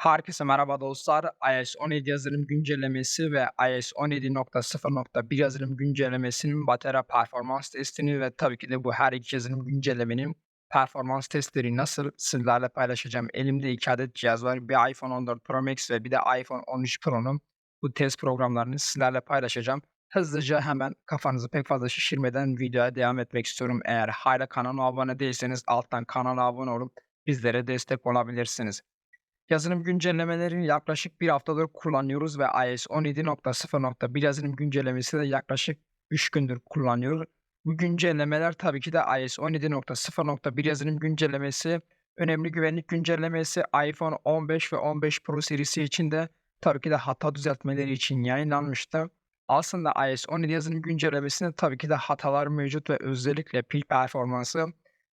Herkese merhaba dostlar. iOS 17 yazılım güncellemesi ve iOS 17.0.1 yazılım güncellemesinin batarya performans testini ve tabii ki de bu her iki yazılım güncellemenin performans testleri nasıl sizlerle paylaşacağım. Elimde iki adet cihaz var. Bir iPhone 14 Pro Max ve bir de iPhone 13 Pro'nun bu test programlarını sizlerle paylaşacağım. Hızlıca hemen kafanızı pek fazla şişirmeden videoya devam etmek istiyorum. Eğer hala kanala abone değilseniz alttan kanala abone olup bizlere destek olabilirsiniz. Yazılım güncellemelerini yaklaşık bir haftadır kullanıyoruz ve iOS 17.0.1 yazılım güncellemesi de yaklaşık 3 gündür kullanıyoruz. Bu güncellemeler tabii ki de iOS 17.0.1 yazılım güncellemesi, önemli güvenlik güncellemesi iPhone 15 ve 15 Pro serisi için de tabii ki de hata düzeltmeleri için yayınlanmıştı. Aslında iOS 17 yazılım güncellemesinde tabii ki de hatalar mevcut ve özellikle pil performansı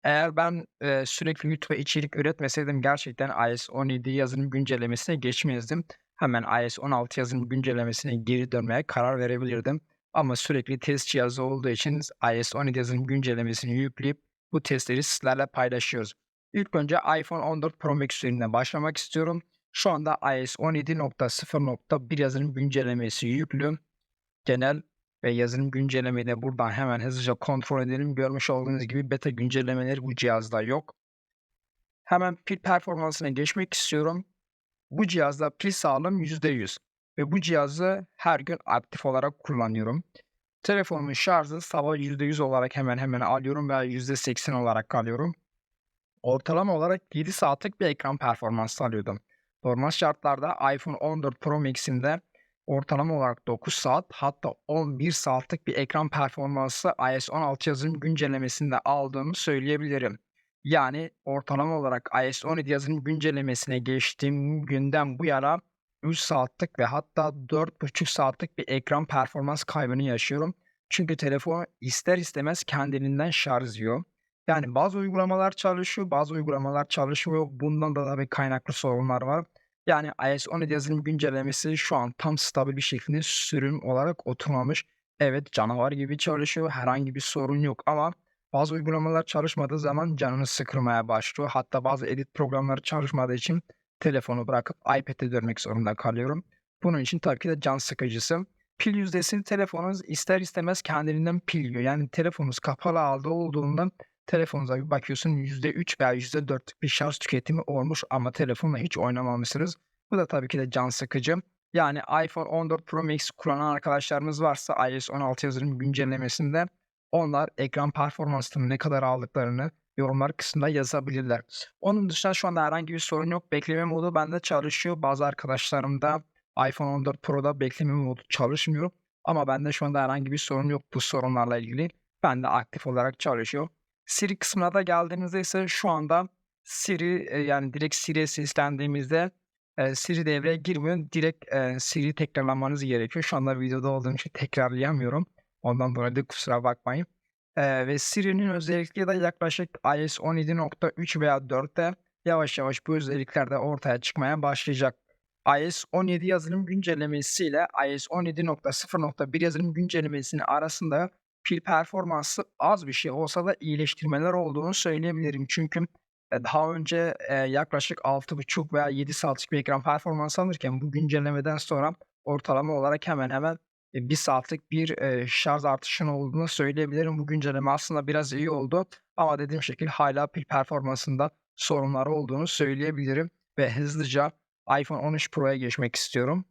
eğer ben, eee, sürekli YouTube içerik üretmeseydim gerçekten iOS 17 yazılım güncellemesine geçmezdim. Hemen iOS 16 yazılım güncellemesine geri dönmeye karar verebilirdim. Ama sürekli test cihazı olduğu için iOS 17 yazılım güncellemesini yükleyip bu testleri sizlerle paylaşıyoruz. İlk önce iPhone 14 Pro Max üzerinden başlamak istiyorum. Şu anda iOS 17.0.1 yazılım güncellemesi yüklü. Genel ve yazılım güncellemeyi de buradan hemen hızlıca kontrol edelim. Görmüş olduğunuz gibi beta güncellemeleri bu cihazda yok. Hemen pil performansına geçmek istiyorum. Bu cihazda pil sağlığım %100 ve bu cihazı her gün aktif olarak kullanıyorum. Telefonumun şarjı sabah %100 olarak hemen hemen alıyorum veya %80 olarak alıyorum. Ortalama olarak 7 saatlik bir ekran performansı alıyordum. Normal şartlarda iPhone 14 Pro Max'imde ortalama olarak 9 saat hatta 11 saatlik bir ekran performansı iOS 16 yazılım güncellemesinde aldığımı söyleyebilirim. Yani ortalama olarak iOS 17 yazılım güncellemesine geçtiğim günden bu yana 3 saatlik ve hatta 4,5 saatlik bir ekran performans kaybını yaşıyorum. Çünkü telefon ister istemez kendiliğinden şarj ediyor. Yani bazı uygulamalar çalışıyor, bazı uygulamalar çalışmıyor. Bundan da tabii kaynaklı sorunlar var. Yani iOS 17 yazılım güncellemesi şu an tam stabil bir şekilde sürüm olarak oturmamış. Evet canavar gibi çalışıyor. Herhangi bir sorun yok ama bazı uygulamalar çalışmadığı zaman canını sıkılmaya başlıyor. Hatta bazı edit programları çalışmadığı için telefonu bırakıp iPad'e dönmek zorunda kalıyorum. Bunun için tabii ki de can sıkıcısı. Pil yüzdesini telefonunuz ister istemez kendiliğinden pil yiyor. Yani telefonunuz kapalı halde olduğundan telefonunuza bir bakıyorsun %3 veya %4'lük bir şarj tüketimi olmuş ama telefonla hiç oynamamışsınız. Bu da tabii ki de can sıkıcı. Yani iPhone 14 Pro Max kullanan arkadaşlarımız varsa iOS 16 yazılım güncellemesinde onlar ekran performansının ne kadar aldıklarını yorumlar kısmında yazabilirler. Onun dışında şu anda herhangi bir sorun yok. Bekleme modu bende çalışıyor. Bazı arkadaşlarımda iPhone 14 Pro'da bekleme modu çalışmıyor. Ama bende şu anda herhangi bir sorun yok bu sorunlarla ilgili. Bende aktif olarak çalışıyor. Siri kısmına da geldiğimizde ise şu anda Siri, eee, yani direkt Siri'ye seslendiğimizde, eee, Siri devreye girmiyor. Direkt, eee, Siri'yi tekrarlamanız gerekiyor. Şu anda videoda olduğum için tekrarlayamıyorum. Ondan dolayı da kusura bakmayın. Ve Siri'nin özellikleri de yaklaşık iOS 17.3 veya 4'te yavaş yavaş bu özellikler de ortaya çıkmaya başlayacak. iOS 17 yazılım güncellemesiyle iOS 17.0.1 yazılım güncellemesinin arasında pil performansı az bir şey olsa da iyileştirmeler olduğunu söyleyebilirim. Çünkü, eee, daha önce, eee, yaklaşık 6,5 veya 7 saatlik bir ekran performansı alırken bu güncellemeden sonra ortalama olarak hemen hemen, eee, 1 saatlik bir, şarj artışının olduğunu söyleyebilirim. Bu güncelleme aslında biraz iyi oldu ama dediğim şekil hâlâ pil performansında sorunlar olduğunu söyleyebilirim ve hızlıca iPhone 13 Pro'ya geçmek istiyorum.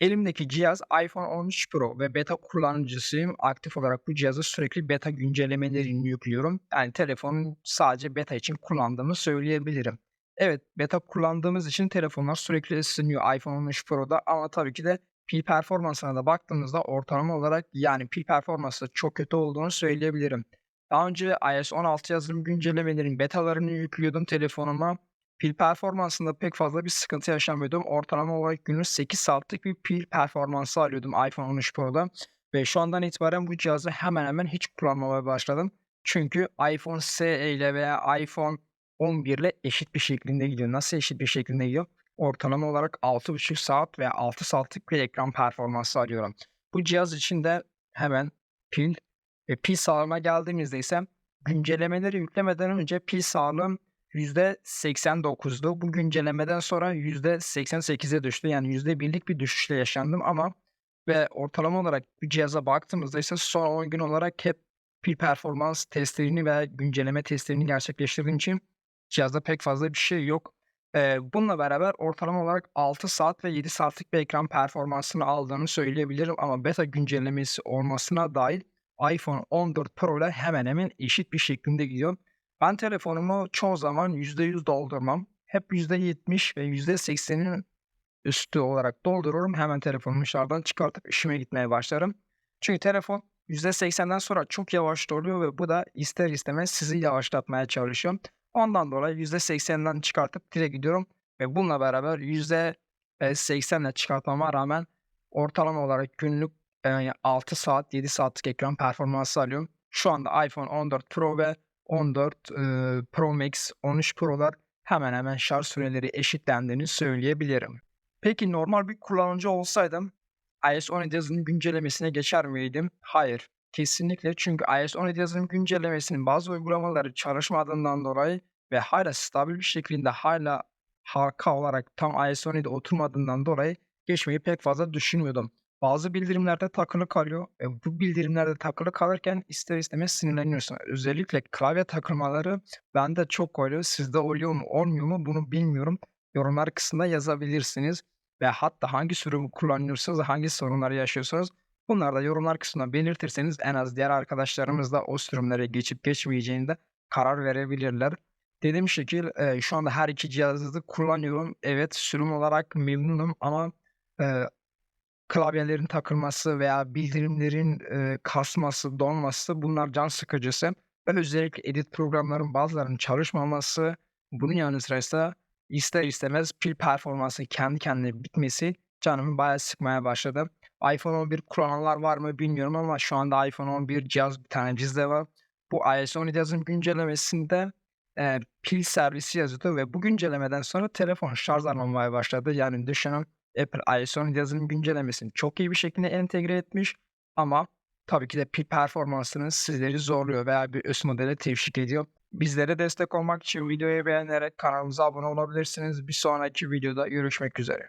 Elimdeki cihaz iPhone 13 Pro ve beta kullanıcısıyım. Aktif olarak bu cihaza sürekli beta güncellemelerini yüklüyorum. Yani telefonun sadece beta için kullandığımı söyleyebilirim. Evet, beta kullandığımız için telefonlar sürekli ısınıyor iPhone 13 Pro'da ama tabii ki de pil performansına da baktığımızda ortalama olarak yani pil performansı çok kötü olduğunu söyleyebilirim. Daha önce iOS 16 yazılım güncellemelerinin betalarını yüklüyordum telefonuma. Pil performansında pek fazla bir sıkıntı yaşamıyordum. Ortalama olarak günlük 8 saatlik bir pil performansı alıyordum iPhone 13 Pro'da ve şu andan itibaren bu cihazı hemen hemen hiç kullanmamaya başladım. Çünkü iPhone SE ile veya iPhone 11 ile eşit bir şeklinde gidiyor. Nasıl eşit bir şeklinde gidiyor? Ortalama olarak 6,5 saat veya 6 saatlik bir ekran performansı alıyorum. Bu cihaz için de hemen pil ve pil sağlığına geldiğimizde ise güncellemeleri yüklemeden önce pil sağlığım %89'du. Bu güncellemeden sonra %88'e düştü. Yani %1'lik bir düşüşle yaşandım ama ve ortalama olarak bir cihaza baktığımızda ise son 10 gün olarak hep pil performans testlerini ve güncelleme testlerini gerçekleştirdiğim için cihazda pek fazla bir şey yok. Eee, bununla beraber ortalama olarak 6 saat ve 7 saatlik bir ekran performansını aldığını söyleyebilirim ama beta güncellemesi olmasına dahil iPhone 14 Pro ile hemen hemen eşit bir şeklinde gidiyor. Ben telefonumu çoğu zaman %100 doldurmam. Hep %70 ve %80'in üstü olarak doldururum. Hemen telefonumu şarjdan çıkartıp işime gitmeye başlarım. Çünkü telefon %80'den sonra çok yavaş doluyor ve bu da ister istemez sizi yavaşlatmaya çalışıyor. Ondan dolayı %80'den çıkartıp direkt gidiyorum ve bununla beraber %80'le çıkartmama rağmen ortalama olarak günlük eee, 6 saat 7 saatlik ekran performansı alıyorum. Şu anda iPhone 14 Pro ve 14 eee, Pro Max 13 Pro'lar hemen hemen şarj süreleri eşitlendiğini söyleyebilirim. Peki normal bir kullanıcı olsaydım iOS 17 yazılım güncellemesine geçer miydim? Hayır. Kesinlikle çünkü iOS 17 yazılım güncellemesinin bazı uygulamaları çalışmadığından dolayı ve hala stabil bir şekilde hala halka olarak tam iOS 17 oturmadığından dolayı geçmeyi pek fazla düşünmüyordum. Bazı bildirimlerde takılı kalıyor. E, bu bildirimlerde takılı kalırken ister istemez sinirleniyorsun. Özellikle klavye takılmaları bende çok oluyor. Sizde oluyor mu olmuyor mu bunu bilmiyorum. Yorumlar kısmında yazabilirsiniz. Ve hatta hangi sürümü kullanıyorsanız, hangi sorunları yaşıyorsanız bunları da yorumlar kısmına belirtirseniz en az diğer arkadaşlarımız da o sürümlere geçip geçmeyeceğini de karar verebilirler. Dediğim şekil eee, şu anda her iki cihazı kullanıyorum. Evet sürüm olarak memnunum ama eee, klavyelerin takılması veya bildirimlerin eee, kasması, donması bunlar can sıkıcısı. Ve özellikle edit programların bazılarının çalışmaması bunun yanı sıra ise ister istemez pil performansı kendi kendine bitmesi canımı bayağı sıkmaya başladı. iPhone 11 kullananlar var mı bilmiyorum ama şu anda iPhone 11 cihaz bir tane bizde var. Bu iOS 17 yazılım güncellemesinde eee, pil servisi yazıyordu ve bu güncellemeden sonra telefon şarj almamaya başladı. Yani düşünün Apple iOS 17 yazılım güncellemesini çok iyi bir şekilde entegre etmiş ama tabii ki de pil performansını sizleri zorluyor veya bir üst modele teşvik ediyor. Bizlere destek olmak için videoyu beğenerek kanalımıza abone olabilirsiniz. Bir sonraki videoda görüşmek üzere.